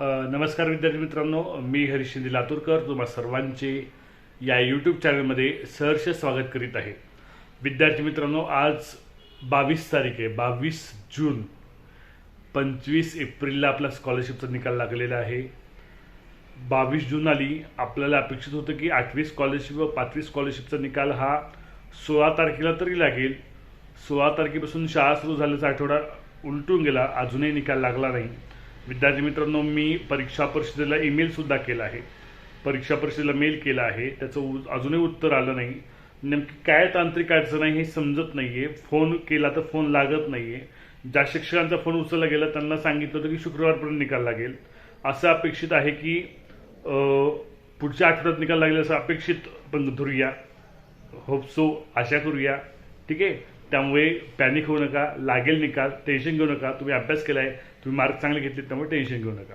नमस्कार विद्यार्थी मित्रांनो मी हरीश शिंदे लातूरकर. तुम्हा सर्वांचे या यूट्यूब चॅनलमध्ये सहर्ष स्वागत करीत आहे. विद्यार्थी मित्रांनो आज बावीस तारीख आहे बावीस जून. पंचवीस एप्रिलला आपला स्कॉलरशिपचा निकाल लागलेला आहे. बावीस जून आली आपल्याला अपेक्षित होतं की आठवी स्कॉलरशिप व पाचवी स्कॉलरशिपचा निकाल हा सोळा तारखेला तरी लागेल. सोळा तारखेपासून शाळा सुरू झाल्याचा आठवडा उलटून गेला अजूनही निकाल लागला नाही. विद्यार्थी मित्रांनो मी परीक्षा परिषदेला ईमेलसुद्धा केला आहे. परीक्षा परिषदेला मेल केला आहे. त्याचं उ- अजूनही उत्तर आलं नाही. नेमकी काय तांत्रिक अडचण आहे हे समजत नाही आहे फोन केला तर फोन लागत नाही आहे ज्या शिक्षकांचा फोन उचलला गेला त्यांना सांगितलं होतं की शुक्रवारपर्यंत निकाल लागेल. असं अपेक्षित आहे की पुढच्या आठवड्यात निकाल लागेल असं अपेक्षित पण धरूया. होप सो आशा करूया. ठीक आहे? त्यामुळे पॅनिक होऊ नका लागेल निकाल टेन्शन घेऊ नका. तुम्ही अभ्यास केलाय तुम्ही मार्क चांगले घेतले त्यामुळे टेन्शन घेऊ नका.